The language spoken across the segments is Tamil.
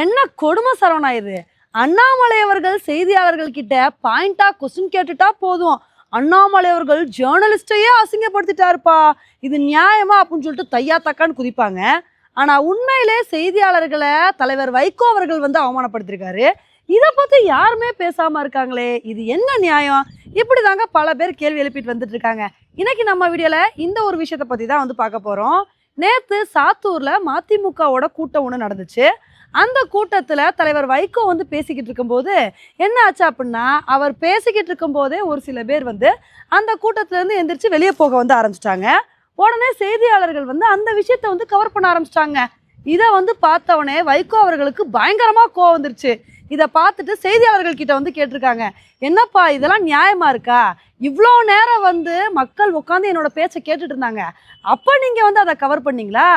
என்ன கொடுமை சரவணா இது? அண்ணாமலை அவர்கள் செய்தியாளர்கள் கிட்ட பாயிண்டா கொஸ்டின் கேட்டுட்டா போதும். அண்ணாமலை அவர்கள் ஜேர்னலிஸ்டையே அசிங்கப்படுத்திட்டாருப்பா. இது நியாயமா அப்படின்னு சொல்லிட்டு தையா தக்கான்னு குதிப்பாங்க. ஆனா உண்மையிலே செய்தியாளர்களை தலைவர் வைகோ அவர்கள் வந்து அவமானப்படுத்திருக்காரு. இதை பத்தி யாருமே பேசாம இருக்காங்களே? இது என்ன நியாயம்? இப்படி தாங்க பல பேர் கேள்வி எழுப்பிட்டு வந்துட்டு இருக்காங்க. இன்னைக்கு நம்ம வீடியோல இந்த ஒரு விஷயத்தை பத்தி தான் வந்து பார்க்க போறோம். நேத்து சாத்தூர்ல மதிமுகவோட கூட்டம் ஒன்று நடந்துச்சு. அந்த கூட்டத்தில் தலைவர் வைகோ வந்து பேசிக்கிட்டு இருக்கும்போது என்ன ஆச்சு அப்படின்னா அவர் பேசிக்கிட்டு இருக்கும்போதே ஒரு சில பேர் வந்து அந்த கூட்டத்திலேருந்து எந்திரிச்சு வெளியே போக வந்து ஆரம்பிச்சிட்டாங்க. உடனே செய்தியாளர்கள் வந்து அந்த விஷயத்த வந்து கவர் பண்ண ஆரம்பிச்சிட்டாங்க. இதை வந்து பார்த்தவொடனே வைகோ அவர்களுக்கு பயங்கரமாக கோவம் வந்துருச்சு. இதை பார்த்துட்டு செய்தியாளர்கள் கிட்ட வந்து கேட்டிருக்காங்க. என்னப்பா இதெல்லாம் நியாயமா இருக்கா? இவ்வளோ நேரம் வந்து மக்கள் உட்காந்து என்னோட பேச்சை கேட்டுட்டு இருந்தாங்க. அப்போ நீங்கள் வந்து அதை கவர் பண்ணீங்களா?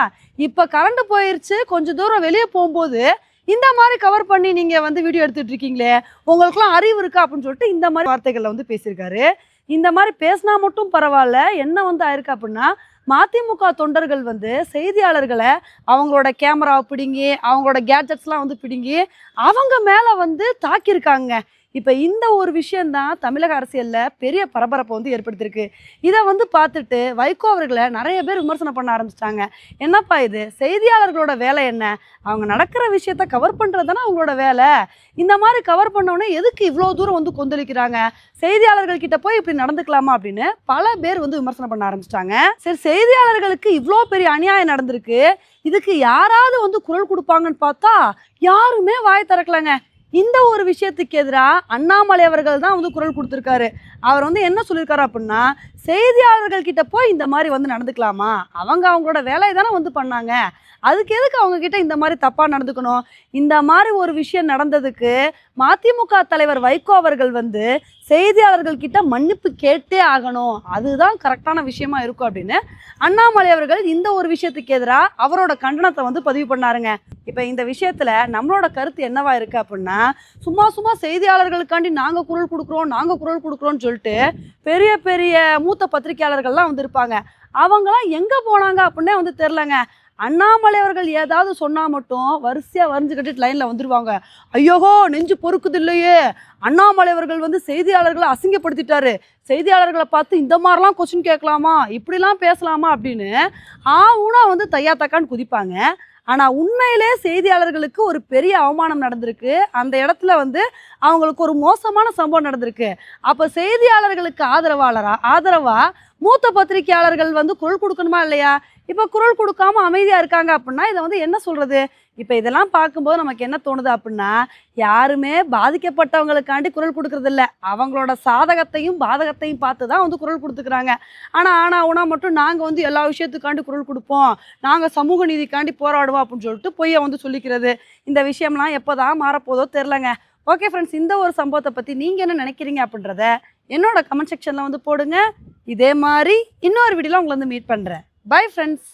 இப்போ கரண்ட் போயிருச்சு கொஞ்சம் தூரம் வெளியே போகும்போது இந்த மாதிரி கவர் பண்ணி நீங்கள் வந்து வீடியோ எடுத்துட்டு இருக்கீங்களே உங்களுக்குலாம் அறிவு இருக்கா? அப்படின்னு சொல்லிட்டு இந்த மாதிரி வார்த்தைகளில் வந்து பேசியிருக்காரு. இந்த மாதிரி பேசினா மட்டும் பரவாயில்ல என்ன வந்து ஆயிருக்கு அப்படின்னா மதிமுக தொண்டர்கள் வந்து செய்தியாளர்களை அவங்களோட கேமராவை பிடுங்கி அவங்களோட கேட்ஜெட்ஸ்லாம் வந்து பிடுங்கி அவங்க மேலே வந்து தாக்கியிருக்காங்க. இப்போ இந்த ஒரு விஷயந்தான் தமிழக அரசியலில் பெரிய பரபரப்பை வந்து ஏற்படுத்தியிருக்கு. இதை வந்து பார்த்துட்டு வைகோ அவர்களை நிறைய பேர் விமர்சனம் பண்ண ஆரம்பிச்சிட்டாங்க. என்னப்பா இது? செய்தியாளர்களோட வேலை என்ன? அவங்க நடக்கிற விஷயத்த கவர் பண்ணுறது தானே அவங்களோட வேலை. இந்த மாதிரி கவர் பண்ணோடனே எதுக்கு இவ்வளோ தூரம் வந்து கொந்தளிக்கிறாங்க? செய்தியாளர்கள் கிட்ட போய் இப்படி நடந்துக்கலாமா அப்படின்னு பல பேர் வந்து விமர்சனம் பண்ண ஆரம்பிச்சிட்டாங்க. சரி செய்தியாளர்களுக்கு இவ்வளோ பெரிய அநியாயம் நடந்திருக்கு. இதுக்கு யாராவது வந்து குரல் கொடுப்பாங்கன்னு பார்த்தா யாருமே வாய் திறக்கலங்க. இந்த ஒரு விஷயத்துக்கு எதிராக அண்ணாமலை அவர்கள் தான் வந்து குரல் கொடுத்துருக்காரு. அவர் வந்து என்ன சொல்லியிருக்காரு அப்படின்னா செய்தியாளர்கள் கிட்ட போய் இந்த மாதிரி வந்து நடந்துக்கலாமா? அவங்க அவங்களோட வேலையை தானே வந்து பண்ணாங்க. அதுக்கு எதுக்கு அவங்க கிட்ட இந்த மாதிரி தப்பாக நடந்துக்கணும்? இந்த மாதிரி ஒரு விஷயம் நடந்ததுக்கு மதிமுக தலைவர் வைகோ அவர்கள் வந்து செய்தியாளர்கள் கிட்ட மன்னிப்பு கேட்டே ஆகணும். அதுதான் கரெக்டான விஷயமா இருக்கும் அப்படின்னு அண்ணாமலை அவர்கள் இந்த ஒரு விஷயத்துக்கு எதிராக அவரோட கண்டனத்தை வந்து பதிவு பண்ணாருங்க. இப்போ இந்த விஷயத்துல நம்மளோட கருத்து என்னவா இருக்கு அப்படின்னா சும்மா சும்மா செய்தியாளர்களுக்காண்டி நாங்கள் குரல் கொடுக்குறோம் நாங்கள் குரல் கொடுக்குறோன்னு சொல்லிட்டு பெரிய பெரிய மூத்த பத்திரிகையாளர்கள்லாம் வந்திருப்பாங்க. அவங்களாம் எங்கே போனாங்க அப்படின்னே வந்து தெரிலங்க அண்ணாமலை அவர்கள் ஏதாவது சொன்னால் மட்டும் வரிசையாக வரைஞ்சு கட்டிட்டு லைனில் வந்துடுவாங்க ஐயோகோ நெஞ்சு பொறுக்குது இல்லையே. அண்ணாமலை அவர்கள் வந்து செய்தியாளர்களை அசிங்கப்படுத்திட்டாரு. செய்தியாளர்களை பார்த்து இந்த மாதிரிலாம் கொஸ்டின் கேட்கலாமா? இப்படிலாம் பேசலாமா அப்படின்னு ஆ ஊனா வந்து தையா தக்கான்னு குதிப்பாங்க. ஆனால் உண்மையிலே செய்தியாளர்களுக்கு ஒரு பெரிய அவமானம் நடந்திருக்கு. அந்த இடத்துல வந்து அவங்களுக்கு ஒரு மோசமான சம்பவம் நடந்திருக்கு. அப்போ செய்தியாளர்களுக்கு ஆதரவாளரா ஆதரவாக மூத்த பத்திரிகையாளர்கள் வந்து குரல் கொடுக்கணுமா இல்லையா? இப்போ குரல் கொடுக்காம அமைதியாக இருக்காங்க அப்படின்னா இதை வந்து என்ன சொல்கிறது இப்போ இதெல்லாம் பார்க்கும்போது நமக்கு என்ன தோணுது அப்படின்னா யாருமே பாதிக்கப்பட்டவங்களுக்காண்டி குரல் கொடுக்கறதில்ல. அவங்களோட சாதகத்தையும் பாதகத்தையும் பார்த்து தான் வந்து குரல் கொடுத்துக்கிறாங்க. ஆனால் ஆனால் உனா மட்டும் நாங்கள் வந்து எல்லா விஷயத்துக்காண்டி குரல் கொடுப்போம். நாங்கள் சமூக நீதிக்காண்டி போராடுவோம் அப்படின்னு சொல்லிட்டு பொய்யை வந்து சொல்லிக்கிறது. இந்த விஷயம்லாம் எப்போ தான் மாறப்போதோ தெரிலங்க. ஓகே ஃப்ரெண்ட்ஸ் இந்த ஒரு சம்பவத்தை பற்றி நீங்கள் என்ன நினைக்கிறீங்க அப்படின்றத என்னோட கமெண்ட் செக்ஷனில் வந்து போடுங்க. இதே மாதிரி இன்னொரு வீடியோவில் உங்களை வந்து மீட் பண்ணுறேன் பை ஃப்ரெண்ட்ஸ்